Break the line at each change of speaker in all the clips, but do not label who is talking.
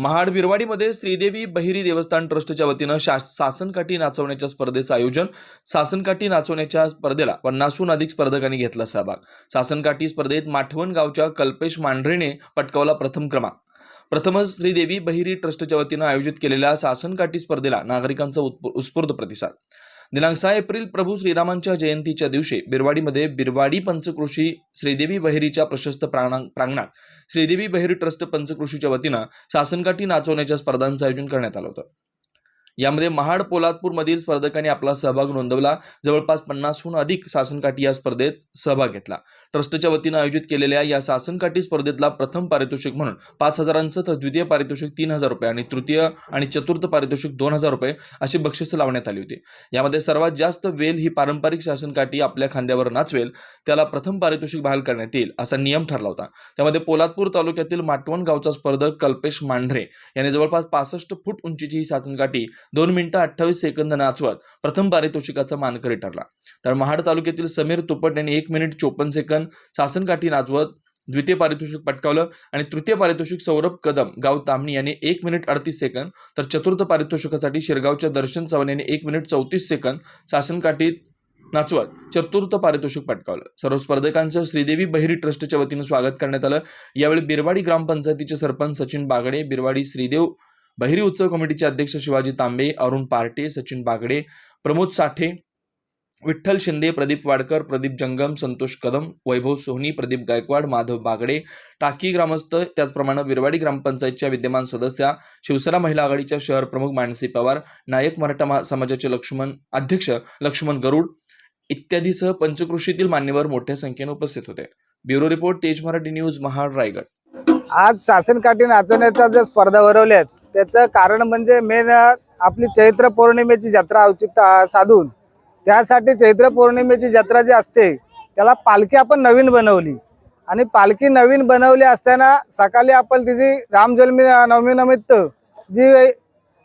महाड बिरवाडीमध्ये श्रीदेवी बहिरी देवस्थान ट्रस्टच्या वतीनं शा सासनकाठी नाचवण्याच्या स्पर्धेचं आयोजन. सासनकाठी नाचवण्याच्या स्पर्धेला पन्नासहून अधिक स्पर्धकांनी घेतला सहभाग. सासनकाठी स्पर्धेत माठवण गावच्या कल्पेश मांढरेने पटकावला प्रथम क्रमांक. प्रथमच श्रीदेवी बहिरी ट्रस्टच्या वतीनं आयोजित केलेल्या सासनकाठी स्पर्धेला नागरिकांचा उत्प- उत्स्फूर्त प्रतिसाद. दिनांक सहा एप्रिल प्रभू श्रीरामांच्या जयंतीच्या दिवशी बिरवाडीमध्ये बिरवाडी पंचकृषी श्रीदेवी बहिरीच्या प्रशस्त प्रांगणा- प्रांगणात श्रीदेवी बहिरी ट्रस्ट पंचकृषीच्या वतीनं सासनकाठी नाचवण्याच्या स्पर्धांचं आयोजन करण्यात आलं होतं. यामध्ये महाड पोलादपूरमधील स्पर्धकांनी आपला सहभाग नोंदवला. जवळपास पन्नासहून अधिक सासनकाठी या स्पर्धेत सहभाग घेतला. ट्रस्टच्या वतीनं आयोजित केलेल्या या सासनकाठी स्पर्धेतला प्रथम पारितोषिक म्हणून पाच हजारांचं तर द्वितीय पारितोषिक तीन हजार रुपये आणि तृतीय आणि चतुर्थ पारितोषिक दोन हजार रुपये अशी बक्षिसं लावण्यात आली होती. यामध्ये सर्वात जास्त वेल ही पारंपरिक शासनकाठी आपल्या खांद्यावर नाचवेल त्याला प्रथम पारितोषिक बहाल करण्यात येईल असा नियम ठरला होता. त्यामध्ये पोलादपूर तालुक्यातील माटवण गावचा स्पर्धक कल्पेश मांढरे याने जवळपास पासष्ट फूट उंचीची ही सासनकाठी दोन मिनिटं अठ्ठावीस सेकंद नाचवत प्रथम पारितोषिकाचा मानकरी ठरला. तर महाड तालुक्यातील समीर तुपट यांनी एक मिनिट चोपन्न सेकंद सासनकाठी नाचवत द्वितीय पारितोषिक पटकावलं आणि तृतीय पारितोषिक सौरभ कदम गाव तामणी यांनी एक मिनिट अडतीस सेकंद तर चतुर्थ पारितोषिकासाठी शिरगावच्या दर्शन चव्हाण यांनी एक मिनिट चौतीस सेकंद सासनकाठीत नाचवत चतुर्थ पारितोषिक पटकावलं. सर्व स्पर्धकांचं श्रीदेवी बहिरी ट्रस्टच्या वतीनं स्वागत करण्यात आलं. यावेळी बिरवाडी ग्रामपंचायतीचे सरपंच सचिन बागडे बिरवाडी श्रीदेव बहिरी उत्सव कमिटीचे अध्यक्ष शिवाजी तांबे अरुण पार्टे सचिन बागडे प्रमोद साठे विठ्ठल शिंदे प्रदीप वाडकर प्रदीप जंगम संतोष कदम वैभव सोहनी प्रदीप गायकवाड माधव बागडे टाकी ग्रामस्थ त्याचप्रमाणे बिरवाडी ग्रामपंचायतच्या विद्यमान सदस्या शिवसेना महिला आघाडीच्या शहर प्रमुख मानसी पवार नायक मराठा समाजाचे लक्ष्मण अध्यक्ष लक्ष्मण गरुड इत्यादीसह पंचकृषीतील मान्यवर मोठ्या संख्येने उपस्थित होते. ब्युरो रिपोर्ट तेज मराठी न्यूज महाड रायगड.
आज शासनकाठी नाचवण्याच्या ज्या स्पर्धा भरवल्यात त्याचं कारण म्हणजे मेन आपली चैत्र पौर्णिमेची जत्रा औचित्य साधून त्यासाठी चैत्र पौर्णिमेची जत्रा जी असते त्याला पालखी आपण नवीन बनवली. आणि पालखी नवीन बनवली असताना सकाळी आपण तिची रामजन्मी नवमीनिमित्त जी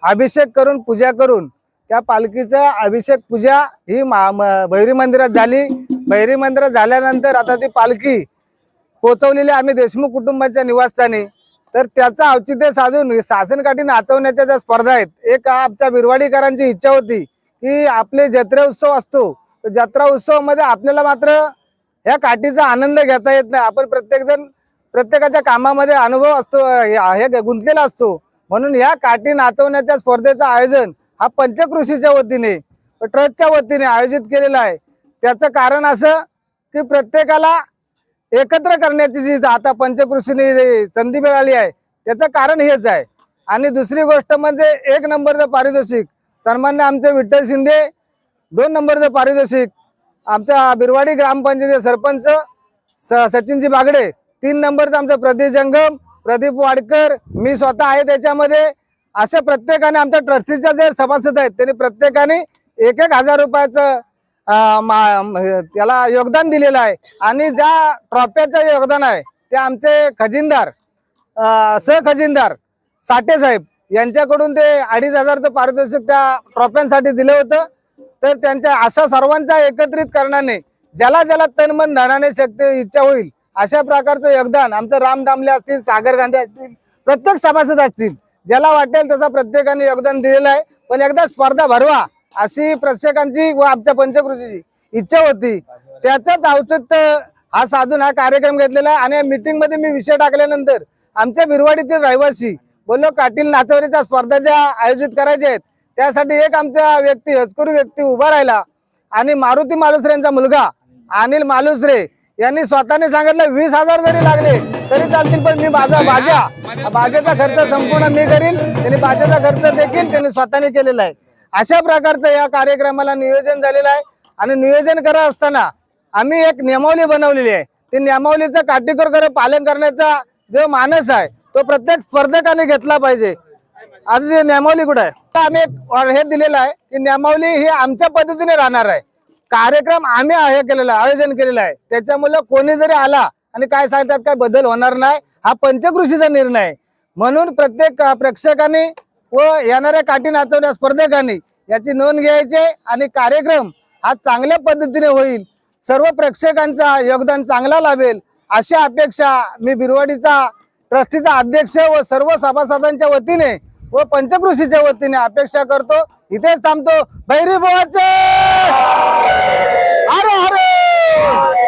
अभिषेक करून पूजा करून त्या पालखीचं अभिषेक पूजा ही मा भैरी मंदिरात झाली. भैरी मंदिरात झाल्यानंतर आता ती पालखी पोचवलेली आम्ही देशमुख कुटुंबाच्या निवासस्थानी. तर त्याचं औचित्य साधून सासनकाठी नाचवण्याच्या ज्या स्पर्धा आहेत एक आमच्या बिरवाडीकरांची इच्छा होती. की आपले जत्रा उत्सव असतो. तर जत्रा उत्सवामध्ये आपल्याला मात्र ह्या काठीचा आनंद घेता येत नाही. आपण प्रत्येकजण प्रत्येकाच्या कामामध्ये अनुभव असतो हे हे गुंतलेला असतो. म्हणून ह्या काठी नाचवण्याच्या स्पर्धेचं आयोजन हा पंचकृषीच्या वतीने ट्रस्टच्या वतीने आयोजित केलेला आहे. त्याचं कारण असं की प्रत्येकाला एकत्र करण्याची जी आता पंचकृषीने संधी मिळाली आहे त्याचं कारण हेच आहे. आणि दुसरी गोष्ट म्हणजे एक नंबरचं पारितोषिक सन्मान्य आमचे विठ्ठल शिंदे दोन नंबरचं पारितोषिक आमच्या बिरवाडी ग्रामपंचायतीचे सरपंच स सचिनजी बागडे तीन नंबरचं आमचं प्रदीप जंगम प्रदीप वाडकर मी स्वतः आहे त्याच्यामध्ये. असे प्रत्येकाने आमच्या ट्रस्टीच्या जे सभासद आहेत त्यांनी प्रत्येकाने एक एक हजार रुपयाचं मा- त्याला योगदान दिलेलं आहे. आणि ज्या ट्रॉफ्याचं योगदान आहे ते आमचे खजिनदार सहखजिनदार साठे साहेब यांच्याकडून ते अडीच हजारचं पारितोषिक त्या ट्रॉफ्यांसाठी दिलं होतं. तर त्यांच्या असा सर्वांचा एकत्रित करण्याने ज्याला ज्याला तन मन धनाने शक्य इच्छा होईल अशा प्रकारचं योगदान आमचं राम दामले असतील सागर गांधी असतील प्रत्येक सभासद असतील ज्याला वाटेल तसा प्रत्येकाने योगदान दिलेलं आहे. पण एकदा स्पर्धा भरवा अशी प्रत्येकांची व आमच्या पंचकृषीची इच्छा होती. त्याचंच औचित्य हा साधून हा कार्यक्रम घेतलेला आहे आणि या मीटिंगमध्ये मी विषय टाकल्यानंतर आमच्या बिरवाडीतील रहिवासी बोललो काटील नाचवरीच्या स्पर्धा ज्या आयोजित करायच्या आहेत त्यासाठी एक आमचा व्यक्ती हजकूर व्यक्ती उभा राहिला आणि मारुती मालुसरेंचा मुलगा अनिल मालुसरे यांनी स्वतःने सांगितलं वीस हजार जरी लागले तरी चालतील पण मी माझा भाज्या बाजेचा खर्च संपूर्ण मी करील त्यांनी बाजेचा खर्च देखील त्यांनी स्वतःने केलेला आहे. अशा प्रकारचं या कार्यक्रमाला नियोजन झालेलं आहे आणि नियोजन करत असताना आम्ही एक नियमावली बनवलेली आहे. ती नियमावलीचं काटेकोरकडे पालन करण्याचा जो मानस आहे तो प्रत्येक स्पर्धकाने घेतला पाहिजे. आता ती नियमावली कुठे आहे? तर आम्ही एक हे दिलेलं आहे की नियमावली ही आमच्या पद्धतीने राहणार आहे. कार्यक्रम आम्ही हे केलेला आहे, आयोजन केलेलं आहे. त्याच्यामुळे कोणी जरी आला आणि काय सांगतात काय बदल होणार नाही हा पंचकृषीचा निर्णय आहे. म्हणून प्रत्येक प्रेक्षकांनी व येणाऱ्या काठी नाचवण्या स्पर्धकांनी याची नोंद घ्यायची आणि कार्यक्रम हा चांगल्या पद्धतीने होईल. सर्व प्रेक्षकांचा योगदान चांगला लाभेल अशा अपेक्षा मी बिरवाडीचा ट्रस्टीचा अध्यक्ष व सर्व सभासदांच्या वतीने व पंचकृषीच्या वतीने अपेक्षा करतो. इथेच थांबतो. बैरी बुवाचे! अरे अरे